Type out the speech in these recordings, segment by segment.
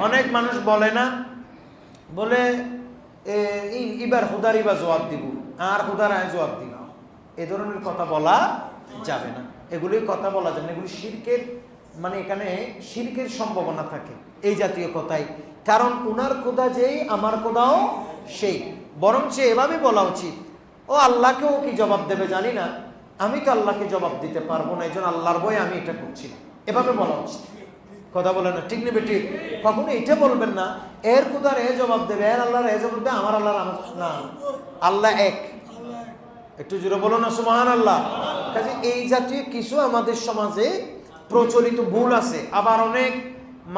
অনেক মানুষ বলে না, বলে এবার হুদারি বা জবাব দিব, আর হুদার আয় জবাব দিব এ ধরনের কথা বলা যাবে না। এগুলি কথা বলা যাবে না। এগুলি শিরকের মানে এখানে শিরকের সম্ভাবনা থাকে এই জাতীয় কথাই কারণ উনার খোদা যেই, আমার খোদাও সেই। বরং সে এভাবে বলা উচিত, ও আল্লাহকেও কি জবাব দেবে জানি না। আমি তো আল্লাহকে জবাব দিতে পারব না। এই জন্য আল্লাহর বই আমি এটা করছি না। এভাবে বলা উচিত। কথা বলে না। ঠিক নেবে ঠিক কখনো এটা বলবেন না, এর কোথার এ জবাব দেবে, এর আল্লাহর এ জবাব দেবে, আমার আল্লাহর আমার না। আল্লাহ এক। একটু জোরে বলো না সুমাহান আল্লাহ কাজে এই জাতীয় কিছু আমাদের সমাজে প্রচলিত ভুল আছে। আবার অনেক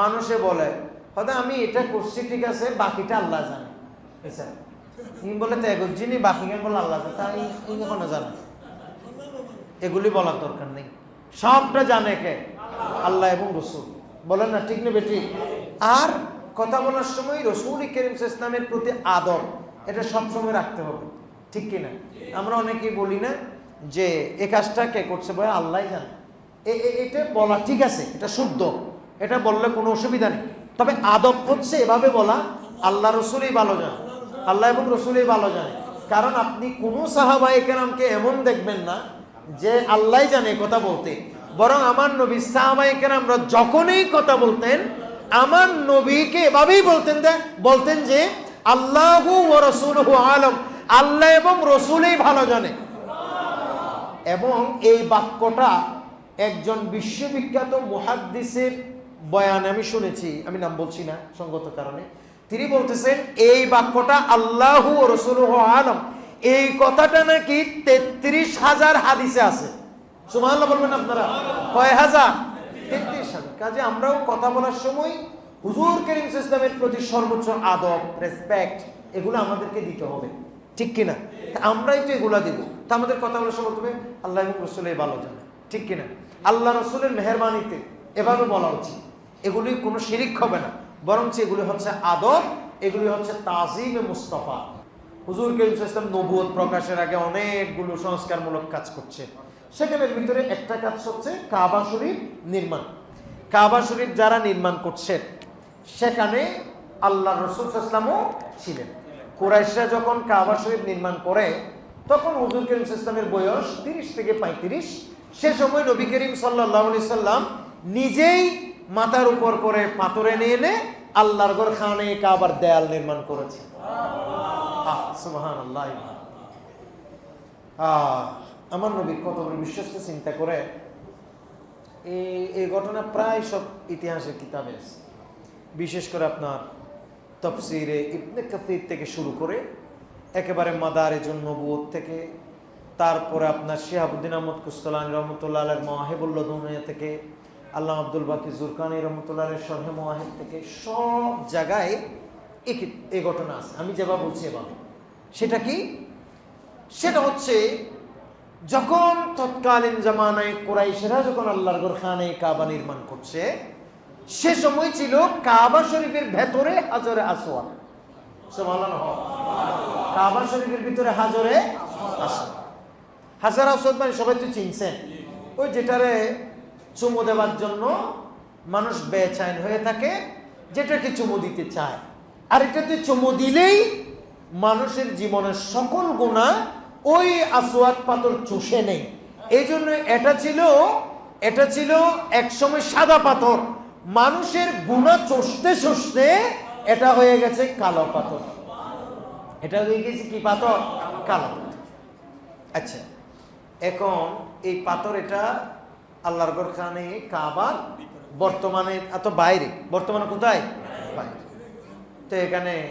মানুষে বলে, হয়তো আমি এটা করছি, ঠিক আছে, বাকিটা আল্লাহ জানে। বলে তো যিনি বাকি বলে আল্লাহ জানে তা ইনি কোনো জানে? এগুলি বলার দরকার নেই। সবটা জানে কে? আল্লাহ এবং রসুল। বলেন না, ঠিক নেবে ঠিক আর কথা বলার সময় রসুল করিম ইসলামের প্রতি আদর, এটা সবসময় রাখতে হবে, ঠিক কিনা আমরা অনেকেই বলি না যে, এ কাজটা কে করছে? বলে আল্লাহ জানে। এটা বলা ঠিক আছে, এটা শুদ্ধ, এটা বললে কোনো অসুবিধা নেই। তবে আদব হচ্ছে এভাবে বলা, আল্লাহ রসুলই ভালো জানে, আল্লাহ এবং রসুলই ভালো জানে। কারণ আপনি কোনো সাহাবাই কেরামকে এমন দেখবেন না যে আল্লাহ জানে কথা বলতে। বরং আমার নবী সাহাবাই কেরামরা যখনই কথা বলতেন, আমার নবীকে এভাবেই বলতেন দে- বলতেন যে, আল্লাহু ও রসুলহু আলম, আল্লাহ এবং রসুলই ভালো জানে। এবং এই বাক্যটা একজন বিশ্ববিখ্যাত মুহাদ্দিসের বয়ান আমি শুনেছি, আমি নাম বলছি না সঙ্গত কারণে। তিনি বলতেছেন, এই বাক্যটা আল্লাহ রসুল আলম, এই কথাটা নাকি তেত্রিশ হাজার হাদিসে আছে। সুমাল্লাহ বলবেন আপনারা। কয় হাজার? তেত্রিশ হাজার। কাজে আমরাও কথা বলার সময় হুজুর করিম ইসলামের প্রতি সর্বোচ্চ আদব রেসপেক্ট এগুলো আমাদেরকে দিতে হবে। ঠিক কিনা? আমরাই তো এগুলা দিব। তা আমাদের কথা বলার সময় হবে, আল্লাহ রসুলের ভালো জানে। ঠিক কিনা? আল্লাহ রসুলের মেহরবানিতে এভাবে বলা উচিত। এগুলি কোনো শিরিক হবে না। বরঞ্চ এগুলি হচ্ছে আদব, এগুলি হচ্ছে তাজিম মুস্তফা। হুজুর করিম ইসলাম নবুয়ত প্রকাশের আগে অনেকগুলো সংস্কারমূলক কাজ করছে। সেখানের ভিতরে একটা কাজ হচ্ছে কাবা শরীফ নির্মাণ। কাবা শরীফ যারা নির্মাণ করছেন সেখানে আল্লাহ রসুল ইসলামও ছিলেন। কুরাইশরা যখন কাবা শরীফ নির্মাণ করে তখন হুজুর করিম ইসলামের বয়স তিরিশ থেকে পঁয়ত্রিশ। সে সময় নবী করিম সাল্লাম নিজেই মাথার উপর করে পাথরে নিয়ে এনে আল্লাহর ঘর খানে কাবার দেয়াল নির্মাণ করেছে। আহ, সুবহানাল্লাহ। আহ, আমার নবীর কত বড় বিশ্বস্ত চিন্তা করে, এই এই ঘটনা প্রায় সব ইতিহাসের কিতাবে আছে। বিশেষ করে আপনার তফসিরে ইবনে কাসির থেকে শুরু করে একেবারে মাদারে জন্মবোধ থেকে, তারপরে আপনার শিহাবুদ্দিন আহমদ কুস্তলানি রহমতুল্লাহ আলের মাহেবুল্লাহ দুনিয়া থেকে, আল্লাহ আব্দুল বাকি জুরকানি রহমতুল্লাহ আলের শরহে মাহেব থেকে সব জায়গায় এই ঘটনা আছে। আমি যেভাবে বলছি এভাবে। সেটা কি? সেটা হচ্ছে যখন তৎকালীন জামানায় কোরাইশেরা যখন আল্লাহর ঘর খানে কাবা নির্মাণ করছে, সে সময় ছিল কাবা শরীফের ভেতরে হাজরে আসোয়া। কাবা শরীফের ভিতরে হাজরে হাজার আসোয়াদ মানে সবাই তো চিনছেন। ওই যেটারে চুমু দেওয়ার জন্য মানুষ বেচাইন হয়ে থাকে, যেটাকে চুমু দিতে চায়। আর এটাতে চুমু দিলেই মানুষের জীবনের সকল গুণা ওই আসোয়াদ পাথর চুষে নেই। এই জন্য এটা ছিল এটা ছিল একসময় সাদা পাথর। মানুষের গুণা চষতে চষতে এটা হয়ে গেছে কালো পাথর। এটা হয়ে গেছে কি পাথর? কালো আচ্ছা এখন এই পাথর এটা আল্লাহর খানে কাবার বর্তমানে এত বাইরে। বর্তমানে কোথায়? বাইরে। তো এখানে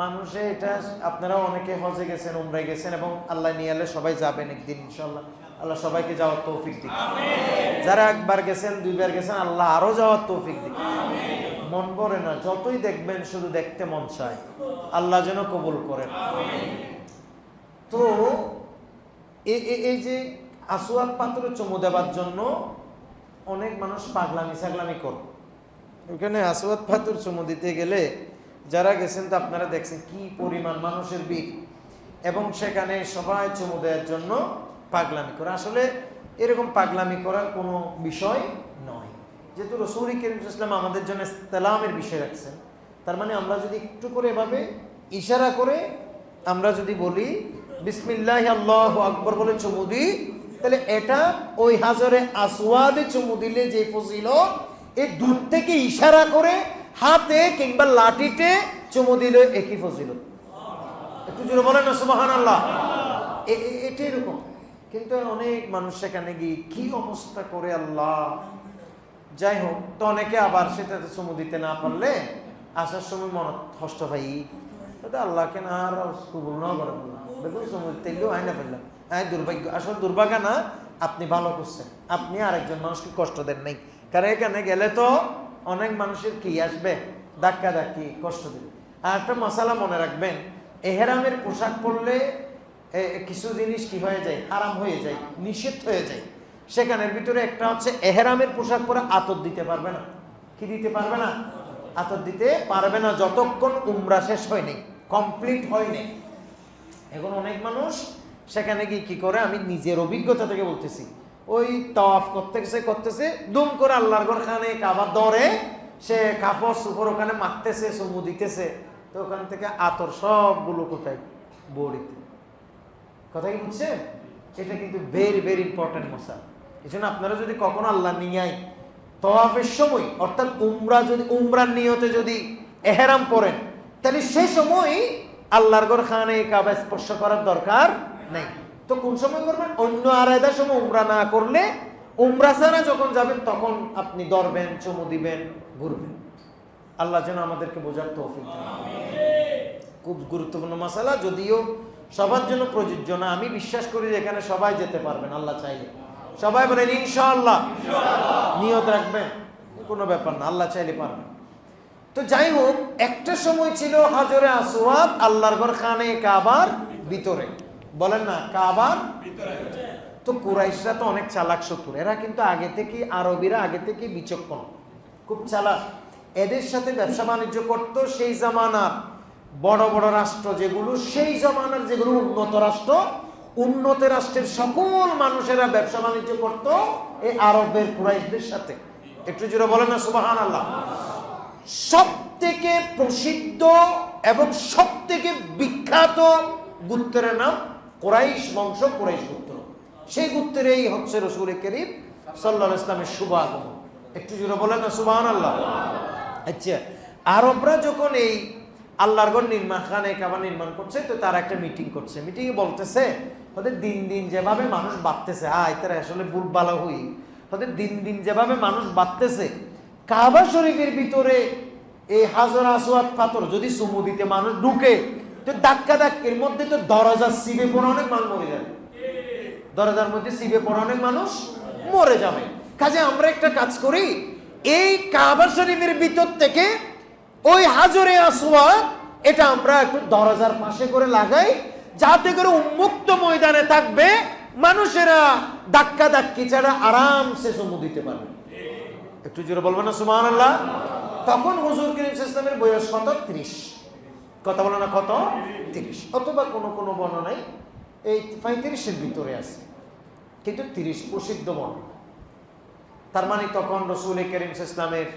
মানুষে এটা আপনারা অনেকে হজে গেছেন উমরায় গেছেন এবং আল্লাহ নিয়ে এলে সবাই যাবেন একদিন ইনশাল্লাহ আল্লাহ সবাইকে যাওয়ার তৌফিক দিক। যারা একবার গেছেন দুইবার গেছেন আল্লাহ আরও যাওয়ার তৌফিক দিক। মন ভরে না যতই দেখবেন শুধু দেখতে মন চায়। আল্লাহ যেন কবুল করেন। তো এই যে আসুয়াদ পাত্র চমু দেওয়ার জন্য অনেক মানুষ পাগলামি সাগলামি করে। ওখানে আসুয়াদ পাথর চুমু দিতে গেলে যারা গেছেন তো আপনারা দেখছেন কি পরিমাণ মানুষের ভিড়। এবং সেখানে সবাই চুমু দেওয়ার জন্য পাগলামি করে। আসলে এরকম পাগলামি করার কোনো বিষয় নয়। যেহেতু রসুল করিম ইসলাম আমাদের জন্য ইস্তেলামের বিষয় রাখছেন, তার মানে আমরা যদি একটু করে এভাবে ইশারা করে আমরা যদি বলি, বিসমিল্লাহ আল্লাহ আকবর বলে চুমু দিই, তাহলে এটা ওই হাজরে আসওয়াদে চুমু দিলে যে ফজিল এ দূর থেকে ইশারা করে হাতে কিংবা লাঠিতে চুমু দিলে একই ফজিলত। একটু জোরে বলেন না সুবাহান এরকম। কিন্তু অনেক মানুষ সেখানে গিয়ে কি অবস্থা করে আল্লাহ। যাই হোক, তো অনেকে আবার সেটাতে চুমু দিতে না পারলে আসার সময় মনে কষ্ট পাই। তো আল্লাহকে না আর কবুল না করে দেখুন, চুমু দিতেও আয় না ফেললাম। হ্যাঁ দুর্ভাগ্য, আসলে দুর্ভাগ্য না, আপনি ভালো করছেন। আপনি আরেকজন মানুষকে কষ্ট দেন নাই। কারণ এখানে গেলে তো অনেক মানুষের কি আসবে? ধাক্কা ধাক্কি, কষ্ট দেবে। আর একটা মশালা মনে রাখবেন, এহেরামের পোশাক পরলে কিছু জিনিস কি হয়ে যায়? আরাম হয়ে যায় নিষেধ হয়ে যায়। সেখানের ভিতরে একটা হচ্ছে, এহেরামের পোশাক পরে আতর দিতে পারবে না। কি দিতে পারবে না? আতর দিতে পারবে না, যতক্ষণ উমরা শেষ হয়নি কমপ্লিট হয়নি। এখন অনেক মানুষ সেখানে গিয়ে কি করে? আমি নিজের অভিজ্ঞতা থেকে বলতেছি। ওই তফ করতেছে করতেছে, দুম করে আল্লাহর ঘর খানে কাবার দরে সে কাপড় সুপর ওখানে মারতেছে চুমু দিতেছে। তো ওখান থেকে আতর সবগুলো কোথায়? বড়িতে। কথা কি এটা কিন্তু ভেরি ভেরি ইম্পর্টেন্ট মশা এই জন্য আপনারা যদি কখনো আল্লাহ নিয়ে তওয়াফের সময়, অর্থাৎ উমরা যদি, উমরার নিয়তে যদি এহেরাম করেন, তাহলে সেই সময় আল্লাহর ঘর খানে কাবা স্পর্শ করার দরকার নেই। তো কোন সময় করবেন? অন্য আলাদা সময় উমরা না করলে, উমরা ছাড়া যখন যাবেন, তখন আপনি ধরবেন, চুমু দিবেন, ঘুরবেন। আল্লাহ যেন আমাদেরকে বোঝার তৌফিক খুব গুরুত্বপূর্ণ মশালা, যদিও সবার জন্য প্রযোজ্য না, আমি বিশ্বাস করি যে এখানে সবাই যেতে পারবেন, আল্লাহ চাইলে। সবাই বলেন, ইনশাআল্লাহ। নিয়ত রাখবেন, কোনো ব্যাপার না, আল্লাহ চাইলে পারবেন। তো যাই হোক, একটা সময় ছিল হাজরে আসওয়াদ, আল্লাহর ঘর খানে কাবার ভিতরে। বলেন না কাবার তো কুরাইশরা তো অনেক চালাক শত্রু। এরা কিন্তু আগে থেকে আরবিরা আগে থেকে বিচক্ষণ। খুব চালাক। এদের সাথে ব্যবসা বাণিজ্য করতো সেই জামানার বড় বড় রাষ্ট্র যেগুলো সেই জামানার যেগুলো উন্নত রাষ্ট্র উন্নত রাষ্ট্রের সকল মানুষেরা ব্যবসা বাণিজ্য করত এই আরবের কুরাইশদের সাথে। একটু জুড়ে বলেন না সুবাহান আল্লাহ সব থেকে প্রসিদ্ধ এবং সব থেকে বিখ্যাত গুত্রের নাম কোরাইশ বংশ কোরাইশ গুত্র। সেই গুত্রেই হচ্ছে রসুল করিম সাল্লাহ ইসলামের শুভ একটু জুড়ে বলেন না সুবাহান আল্লাহ আচ্ছা আরবরা যখন এই আল্লাহর ঘর নির্মাণ, খানে কাবা নির্মাণ করছে, তো তারা একটা মিটিং করছে। মিটিংয়ে বলতেছে ওদের দিন দিন যেভাবে মানুষ বাড়তেছে আয় তারা আসলে বুট বালা হই। ওদের দিন দিন যেভাবে মানুষ বাড়তেছে, কাবা শরীফের ভিতরে এই হাজার আসোয়াত পাথর যদি চুমু দিতে মানুষ ঢুকে তো ধাক্কা ধাক্কির মধ্যে তো দরজা সিবে পড়ে অনেক মানুষ মরে যাবে। দরজার মধ্যে সিবে পড়ে অনেক মানুষ মরে যাবে। কাজে আমরা একটা কাজ করি, এই কাবা শরীফের ভিতর থেকে ওই হাজরে আসোয়া এটা আমরা একটু দরজার পাশে করে লাগাই, যাতে করে উন্মুক্ত ময়দানে থাকবে, মানুষেরা ধাক্কা ধাক্কি ছাড়া আরামসে চুমু দিতে পারবে। একটু জোরে বলবেন না সুমান আল্লাহ তখন হুজুর করিম ইসলামের বয়স কত? ত্রিশ। কথা বলো না, কত? তিরিশ। অথবা কোনো কোনো বর্ণনায় এই পঁয়ত্রিশের ভিতরে আছে। কিন্তু তিরিশ প্রসিদ্ধ বর্ণনা তার মানে তখন রসুল করিম ইসলামের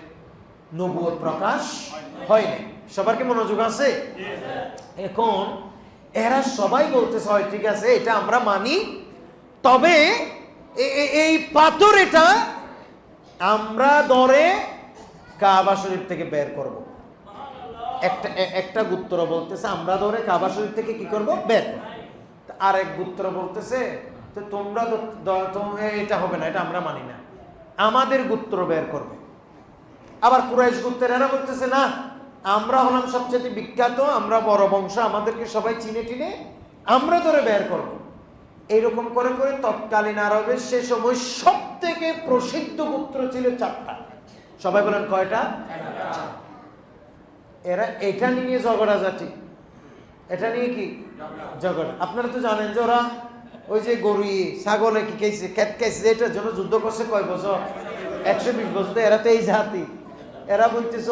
নবুয় প্রকাশ হয়নি সবার কি মনোযোগ আছে? এখন এরা সবাই বলতেছে, হয়, ঠিক আছে, এটা আমরা মানি। তবে এই পাথর এটা আমরা দরে কাবা শরীফ থেকে বের করব। একটা একটা গুত্র বলতেছে, আমরা ধরে কাবা শরীফ থেকে কি করব? বের তা আরেক গুত্র বলতেছে, তো তোমরা এটা হবে না, এটা আমরা মানি না। আমাদের গুত্র বের করবে। আবার কুরাইশ গুত্রের এরা বলতেছে, না, আমরা হলাম সবচেয়ে বিখ্যাত, আমরা বড় বংশ, আমাদেরকে সবাই চিনে টিনে আমরা ধরে বের করব। এইরকম করে করে তৎকালীন আরবের সে সময় সব থেকে প্রসিদ্ধ গুত্র ছিল চারটা। সবাই বলেন কয়টা? এরা এটা নিয়ে ঝগড়া জাতি। এটা নিয়ে কি? ঝগড়া। আপনারা তো জানেন যে ওরা ওই যে গরু ছাগলে কি খাইছে, খেত খাইছে এটার জন্য যুদ্ধ করছে কয় বছর? একশো বিশ বছর এরা তো এই জাতি। এরা বলতেছে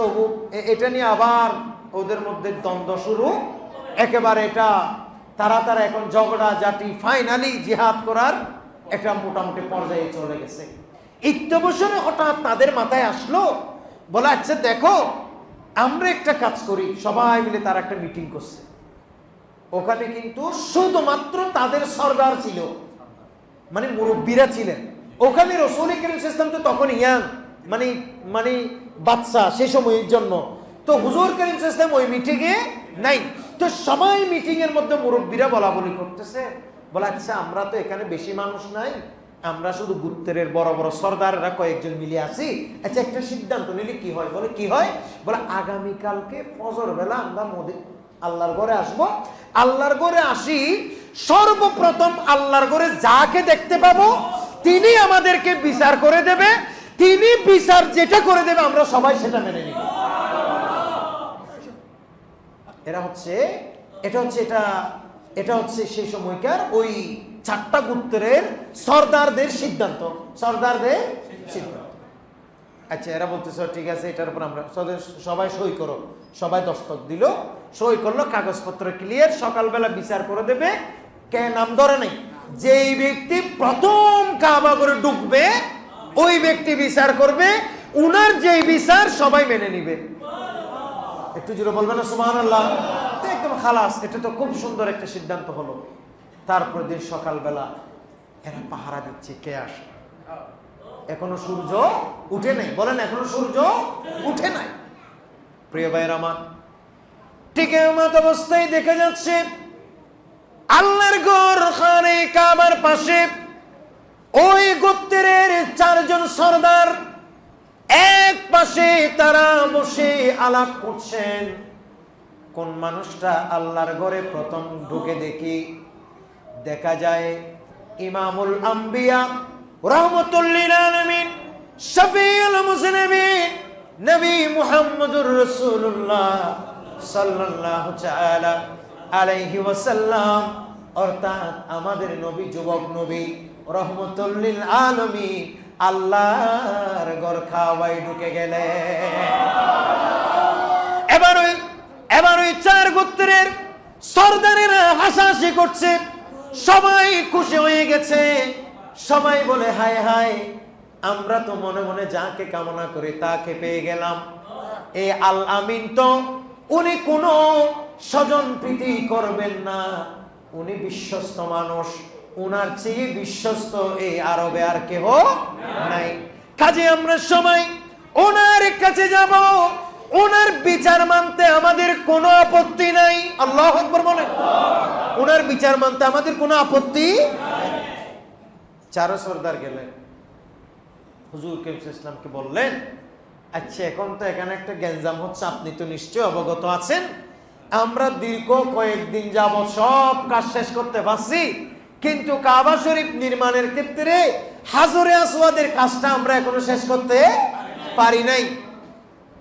এ- এটা নিয়ে আবার ওদের মধ্যে দ্বন্দ্ব শুরু। একেবারে এটা তারা তারা এখন ঝগড়া জাতি ফাইনালি জিহাদ করার একটা মোটামুটি পর্যায়ে চলে গেছে। ইত্যবসরে হঠাৎ তাদের মাথায় আসলো, বলা আচ্ছা দেখো আমরা একটা কাজ করি, সবাই মিলে তার একটা মিটিং করছে। ওখানে কিন্তু শুধুমাত্র তাদের সর্দার ছিল। মানে মুরব্বীরা ছিলেন। ওখানে রসুল করিম ইসলাম তো তখন ইয়াং মানে মানে বাচ্চা সে সময়ের জন্য। তো হুজুর করিম ইসলাম ওই মিটিংয়ে নাই। তো সবাই মিটিং এর মধ্যে মুরব্বীরা বলা বলি করতেছে। বলে আচ্ছা আমরা তো এখানে বেশি মানুষ নাই। আমরা শুধু গুত্তের বড় বড় সর্দাররা কয়েকজন মিলে আছি। আচ্ছা একটা সিদ্ধান্ত নিলে কি হয়? বলে, কি হয়? বলে, আগামীকালকে ফজর বেলা আমরা মোদী আল্লাহর ঘরে আসব। আল্লাহর ঘরে আসি, সর্বপ্রথম আল্লাহর ঘরে যাকে দেখতে পাবো, তিনি আমাদেরকে বিচার করে দেবে। তিনি বিচার যেটা করে দেবে, আমরা সবাই সেটা মেনে নিব। এরা হচ্ছে এটা হচ্ছে এটা এটা হচ্ছে সেই সময়কার ওই চারটা গুত্তরের সর্দারদের সিদ্ধান্ত। সর্দারদের সিদ্ধান্ত। আচ্ছা এরা বলতেছ, ঠিক আছে, এটার উপর আমরা সবাই সই করো। সবাই দস্তক দিল, সই করল, কাগজপত্র ক্লিয়ার সকালবেলা বিচার করে দেবে, কে নাম ধরে নেই। যেই ব্যক্তি প্রথম কাবা করে ঢুকবে, ওই ব্যক্তি বিচার করবে, উনার যেই বিচার সবাই মেনে নিবে। একটু জুড়ে বলবেন না সুমান আল্লাহ একদম খালাস, এটা তো খুব সুন্দর একটা সিদ্ধান্ত হলো। তারপর দিন সকালবেলা এরা পাহারা দিচ্ছে, কে আসে? এখনও সূর্য উঠে নাই, বলেন এখনও সূর্য উঠে নাই। প্রিয় ভাইয়ের আমার, ঠিক এমত অবস্থায় দেখা যাচ্ছে, আল্লাহর গর খানে কাবার পাশে ওই গোত্রের চারজন সর্দার এক পাশে তারা বসে আলাপ করছেন। কোন মানুষটা আল্লাহর ঘরে প্রথম ঢুকে দেখি দেখা যায় ইমামুল আম্বিয়া রহমতুল্লিল আলমিন, শফিউল মুসলিমিন নবী মুহাম্মদুর রাসূলুল্লাহ সাল্লাল্লাহু তাআলা আলাইহি ওয়াসাল্লাম। অর্থাৎ আমাদের নবী, যুবক নবী, রহমতুল্লিল আলমিন, আল্লাহর ঘর খাওয়াই ঢুকে গেলে এবার ওই এবার ওই চার গোত্রের সর্দারেরা হাসাহাসি করছে। সবাই খুশি হয়ে গেছে। সবাই বলে, হায় হায়, আমরা তো মনে মনে যাকে কামনা করি তাকে পেয়ে গেলাম। এই আল আমিন তো উনি কোনো স্বজন প্রীতি করবেন না। উনি বিশ্বস্ত মানুষ। উনার চেয়ে বিশ্বস্ত এই আরবে আর কেহ নাই। কাজে আমরা সবাই ওনার কাছে যাব। ওনার বিচার মানতে আমাদের কোনো আপত্তি নাই। আল্লাহ আকবর বলেন। ওনার বিচার মানতে আমাদের কোনো আপত্তি চারো সর্দার গেলেন। হুজুর কেমস ইসলামকে বললেন আচ্ছা এখন তো এখানে একটা গ্যাঞ্জাম হচ্ছে, আপনি তো নিশ্চয় অবগত আছেন। আমরা দীর্ঘ কয়েকদিন যাব সব কাজ শেষ করতে পারছি, কিন্তু কাবা শরীফ নির্মাণের ক্ষেত্রে হাজরে আসওয়াদের কাজটা আমরা এখনও শেষ করতে পারি নাই।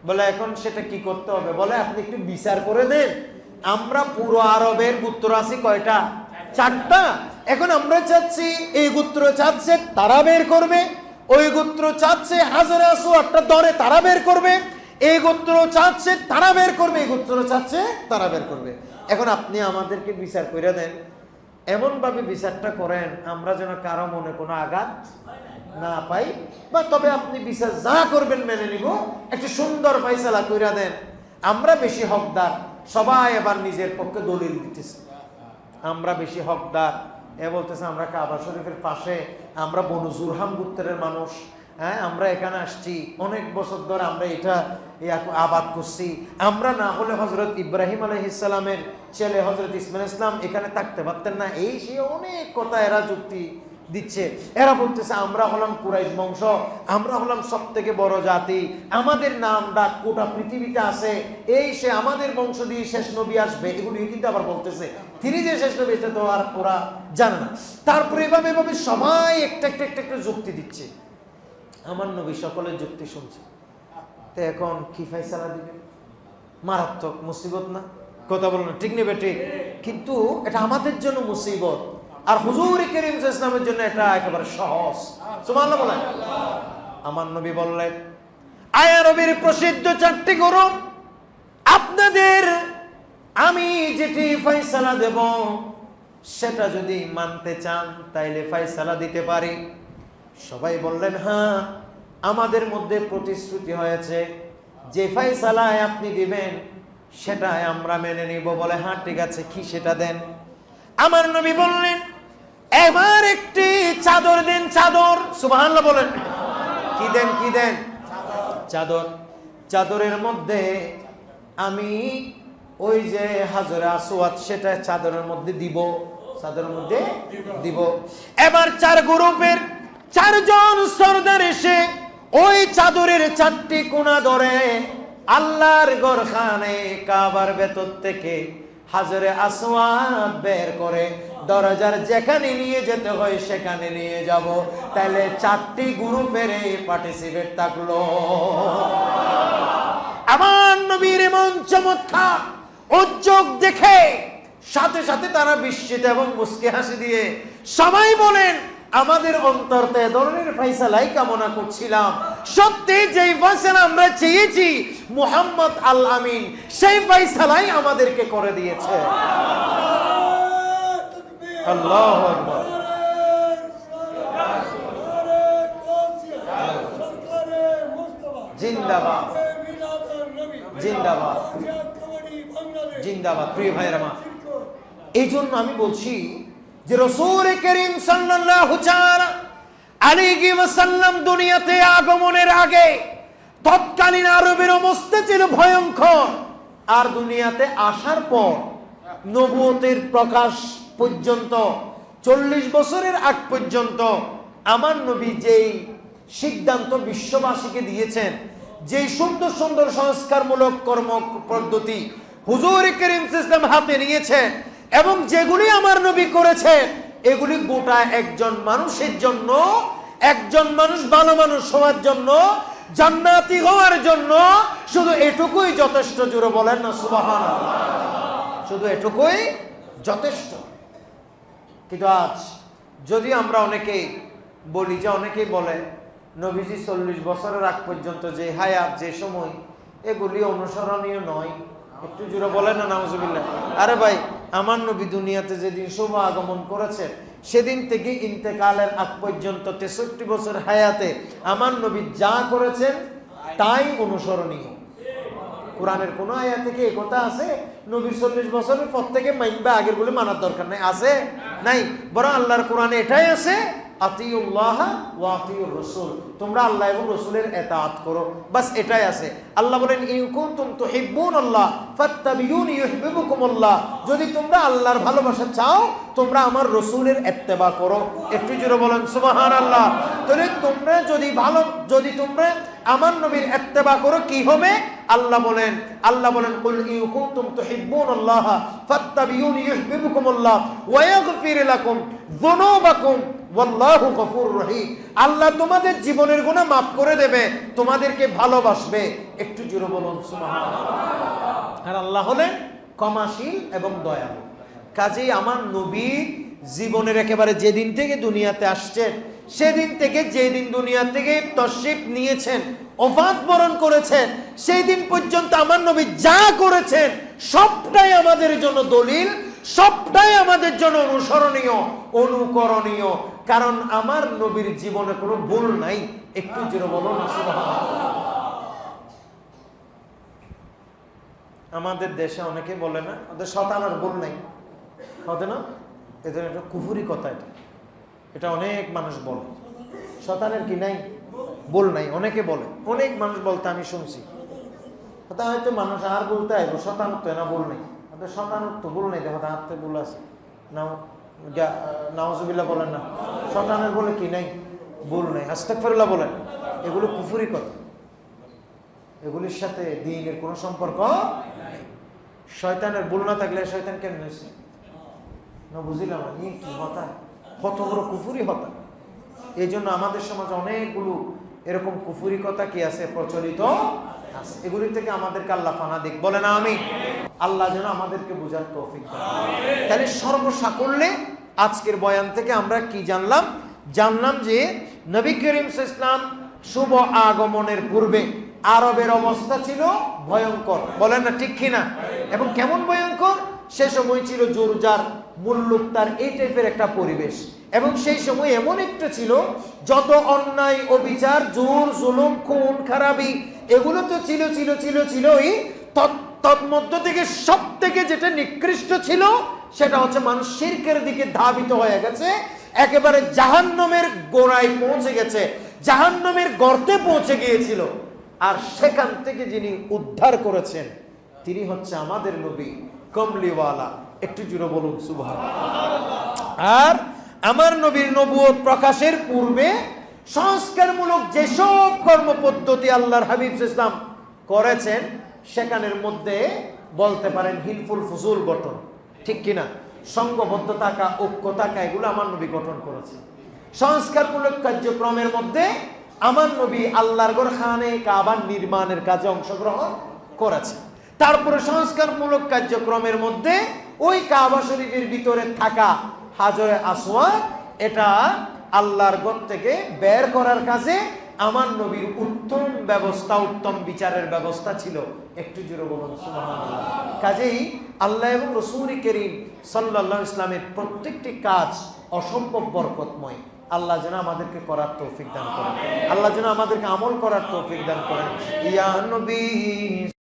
বলে, এখন সেটা কি করতে হবে? বলে, আপনি একটু বিচার করে দেন। আমরা পুরো আরবের গুত্র আছি কয়টা? চারটা। এখন আমরা চাচ্ছি, এই গুত্র চাচ্ছে, তারা বের করবে। ওই গোত্র চাচ্ছে, হাজারে আসো একটা দরে তারা বের করবে। এই গোত্র চাচ্ছে, তারা বের করবে। এই গোত্র চাচ্ছে, তারা বের করবে। এখন আপনি আমাদেরকে বিচার করে দেন। এমন ভাবে বিচারটা করেন, আমরা যেন কারও মনে কোনো আঘাত না পাই। বা তবে আপনি বিচার যা করবেন মেনে নিব। একটা সুন্দর ফাইসালা কইরা দেন। আমরা বেশি হকদার। সবাই এবার নিজের পক্ষে দলিল দিতেছে। আমরা বেশি হকদার। এ বলতেছে, আমরা কাবা শরীফের পাশে। আমরা বনু জুরহাম গুত্তরের মানুষ। হ্যাঁ আমরা এখানে আসছি। অনেক বছর ধরে আমরা এটা আবাদ করছি। আমরা না হলে হজরত ইব্রাহিম আলহিসামের ছেলে হজরত ইসমাইল ইসলাম এখানে থাকতে পারতেন না। এই সে অনেক কথা এরা যুক্তি দিচ্ছে। এরা বলতেছে, আমরা হলাম কুরাইশ বংশ, আমরা হলাম সব থেকে বড় জাতি, আমাদের নাম ডাক গোটা পৃথিবীতে আছে, এই সে আমাদের বংশ দিয়ে শেষ নবী আসবে। এগুলি কিন্তু আবার বলতেছে, তিনি যে শেষ নবী এটা তো আর ওরা জানে না। তারপরে এভাবে এভাবে সবাই একটা একটা একটা একটা যুক্তি দিচ্ছে। আমার নবী সকলের যুক্তি শুনছে। তো এখন কি ফাইসালা দিবে? মারাত্মক মুসিবত না? কথা বলো না, ঠিক নেবে, ঠিক। কিন্তু এটা আমাদের জন্য মুসিবত। আর হুজুর করিম ইসলামের জন্য এটা একেবারে সহজ। সুবহানাল্লাহ বলেন। আমার নবী বললেন, আয়া নবীর প্রসিদ্ধ চারটি গরম আপনাদের আমি যেটি ফয়সালা দেব, সেটা যদি মানতে চান, তাইলে ফয়সালা দিতে পারি। সবাই বললেন হ্যাঁ আমাদের মধ্যে প্রতিশ্রুতি হয়েছে, যে ফাইসালায় আপনি দিবেন, সেটাই আমরা মেনে নিব। বলে হ্যাঁ ঠিক আছে, কি সেটা দেন? আমার নবী বললেন এবার একটি চাদর দেন, চাদর। সুবহানাল্লাহ বলেন। কি দেন কি দেন? চাদর। চাদরের মধ্যে আমি ওই যে হাজরা আসওয়াত সেটা চাদরের মধ্যে দিব। চাদরের মধ্যে দিব। এবার চার গ্রুপের চারজন সর্দার এসে ওই চাদরের চারটি কোনা ধরে আল্লাহর গরখানে কাবার ভেতর থেকে হাজরে আসওয়াদ বের করে দরজার যেখানে নিয়ে যেতে হয় সেখানে নিয়ে যাব। তাহলে চারটি গ্রুপের পার্টিসিপেট থাকল। আমার নবীর এমন চমৎকার উদ্যোগ দেখে। সাথে সাথে তারা বিস্মিত এবং মুস্কি হাসি দিয়ে সবাই বলেন আমাদের অন্তরতে এ ধরনের ফাইসালাই কামনা করছিলাম। সত্যি যেই ফাইসালা আমরা চেয়েছি মুহাম্মদ আল আমিন সেই ফাইসালাই আমাদেরকে করে দিয়েছে। আল্লাহ জিন্দাবাদ। জিন্দাবাদ। জিন্দাবাদ। প্রিয় ভাইয়ের আমার এই জন্য আমি বলছি যে রসুল করিম সাল্লাল্লাহু আলাইহি ওয়াসাল্লাম দুনিয়াতে আগমনের আগে তৎকালীন আরবের অবস্থা ছিল ভয়ঙ্কর। আর দুনিয়াতে আসার পর নবুয়তের প্রকাশ পর্যন্ত, চল্লিশ বছরের আগ পর্যন্ত আমার নবী যেই সিদ্ধান্ত বিশ্ববাসীকে দিয়েছেন যে সুন্দর সুন্দর সংস্কারমূলক কর্ম পদ্ধতি হুজুর করিম ইসলাম হাতে নিয়েছেন এবং যেগুলি আমার নবী করেছে এগুলি গোটা একজন মানুষের জন্য, একজন মানুষ ভালো মানুষ হওয়ার জন্য, জান্নাতি হওয়ার জন্য শুধু এটুকুই যথেষ্ট জুড়ে বলেন না সুবাহান শুধু এটুকুই যথেষ্ট। কিন্তু আজ যদি আমরা অনেকেই বলি যে, অনেকেই বলে, নবীজি চল্লিশ বছরের আগ পর্যন্ত যে হায়াত, যে সময়, এগুলি অনুসরণীয় নয়। একটু জুড়ে বলেন না নামজুবিল্লাহ আরে ভাই, আমার নবী দুনিয়াতে যেদিন শুভ আগমন করেছে, সেদিন থেকে ইন্তেকালের আগ পর্যন্ত তেষট্টি বছর হায়াতে আমার নবী যা করেছেন, তাই অনুসরণীয়। কোরআনের কোন আয়া থেকে এই কথা আছে? নবীর চল্লিশ বছরের পর থেকে মাইনবা, আগের বলে মানার দরকার নাই। আছে? নাই। বরং আল্লাহর কোরআনে এটাই আছে আতিউল্লাহ আতিউর রাসূল তোমরা আল্লাহ এবং রাসূলের ইতাআত করো। বাস এটাই আছে। আল্লাহ বলেন, ইন কুনতুম তুহিব্বুনাল্লাহ ফাত্তাবিউনি ইউহিব্বুকুমুল্লাহ। যদি তোমরা আল্লাহর ভালোবাসা চাও, তোমরা আমার রসুলের এত্তেবা করো। একটু জোরে বলেন, সুবহানাল্লাহ। তাহলে তোমরা যদি ভালো, যদি তোমরা আমার নবীর এত্তেবা করো, কি হবে? আল্লাহ বলেন আল্লাহ বলেন, কুল ইন কুনতুম তুহিব্বুনাল্লাহ ফাত্তাবিউনি ইউহিব্বুকুমুল্লাহ ওয়া ইয়াগফির লাকুম যুনুবাকুম। ওয়াল্লাহু গফুরুর রহিম। আল্লাহ তোমাদের জীবনের গুনাহ মাফ করে দেবে, তোমাদেরকে ভালোবাসবে। একটু জোরে বলুন, সুবহানাল্লাহ। আর আল্লাহ হলেন ক্ষমাশীল এবং দয়ালু। কাজেই আমার নবী জীবনের একেবারে যেদিন থেকে দুনিয়াতে আসছেন, সেদিন থেকে যেদিন দুনিয়া থেকে তশরিফ নিয়েছেন অফাত বরণ করেছেন, সেই দিন পর্যন্ত আমার নবী যা করেছেন, সবটাই আমাদের জন্য দলিল। সবটাই আমাদের জন্য অনুসরণীয়, অনুকরণীয়। কারণ আমার নবীর জীবনে কোনো ভুল নাই। একটু জোরে বলুন আমাদের দেশে অনেকে বলে না, ওদের শতানার ভুল নাই। হবে না? এদের একটা কুফুরি কথা এটা। এটা অনেক মানুষ বলে। শতানের কি নাই? বল নাই, অনেকে বলে। অনেক মানুষ বলতে আমি শুনছি। হয়তো মানুষ আর বলতে আইব তো না বল নেই। ওদের শতানত তো বল নেই, দেখো হাতে বল আছে। নাও নাওজুবিল্লাহ বলেন না। শতানের বলে কি নাই? বল নেই। আস্তাকফিরুল্লাহ বলেন। এগুলো কুফুরি কথা। এগুলির সাথে দিনের কোনো সম্পর্ক শয়তানের ভুল না থাকলে শয়তান কেমন হয়েছে না, বুঝিলাম নিয়ে কি হতা কত বড় কুফুরি হতা এই জন্য আমাদের সমাজে অনেকগুলো এরকম কুফুরি কথা কি আছে, প্রচলিত এগুলি থেকে আমাদেরকে আল্লাহ ফানা দিক। বলে না আমি আল্লাহ যেন আমাদেরকে বোঝার তৌফিক। তাহলে সর্বসাকল্যে আজকের বয়ান থেকে আমরা কি জানলাম? জানলাম যে নবী করিম ইসলাম শুভ আগমনের পূর্বে আরবের অবস্থা ছিল ভয়ঙ্কর। বলেন না ঠিক কিনা? এবং কেমন ভয়ঙ্কর? সে সময় ছিল জোরজার, মুল্লুক তার এই টাইপের একটা পরিবেশ। এবং সেই সময় এমন একটা ছিল, যত অন্যায়, অবিচার, জোর, জুলুম, খুন, খারাপি, এগুলো তো ছিল ছিল ছিল, ছিলই তৎ- তন্মধ্য থেকে সব থেকে যেটা নিকৃষ্ট ছিল, সেটা হচ্ছে মানুষ শিরকের দিকে ধাবিত হয়ে গেছে, একেবারে জাহান্নমের গোড়ায় পৌঁছে গেছে, জাহান্নমের গর্তে পৌঁছে গিয়েছিল। আর সেখান থেকে যিনি উদ্ধার করেছেন, তিনি হচ্ছে আমাদের নবী কমলিওয়ালা। একটু জুড়ে বলুন সুভাষ আর আমার নবীর নবুয়ত প্রকাশের পূর্বে সংস্কারমূলক যেসব কর্মপদ্ধতি আল্লাহর হাবিব ইসলাম করেছেন সেখানের মধ্যে বলতে পারেন হিলফুল ফুজুল গঠন। ঠিক কিনা? সংঘবদ্ধ থাকা ঐক্য থাকা এগুলো আমার নবী গঠন করেছে। সংস্কারমূলক কার্যক্রমের মধ্যে আমার নবী আল্লাহর গড় খানে কাবার নির্মাণের কাজে অংশগ্রহণ করেছে। তারপরে সংস্কারমূলক কার্যক্রমের মধ্যে ওই কাবা শরীফের ভিতরে থাকা হাজরে আসওয়াদ, এটা আল্লাহর গড় থেকে বের করার কাজে আমার নবীর উত্তম ব্যবস্থা, উত্তম বিচারের ব্যবস্থা ছিল। একটু জুড়ে বলুন কাজেই আল্লাহ এবং রসুল করিম সাল্লাহ ইসলামের প্রত্যেকটি কাজ অসম্ভব বরকতময়। আল্লাহ যেন আমাদেরকে করার তৌফিক দান করেন। আল্লাহ যেন আমাদেরকে আমল করার তৌফিক দান করেন। ইয়া নবী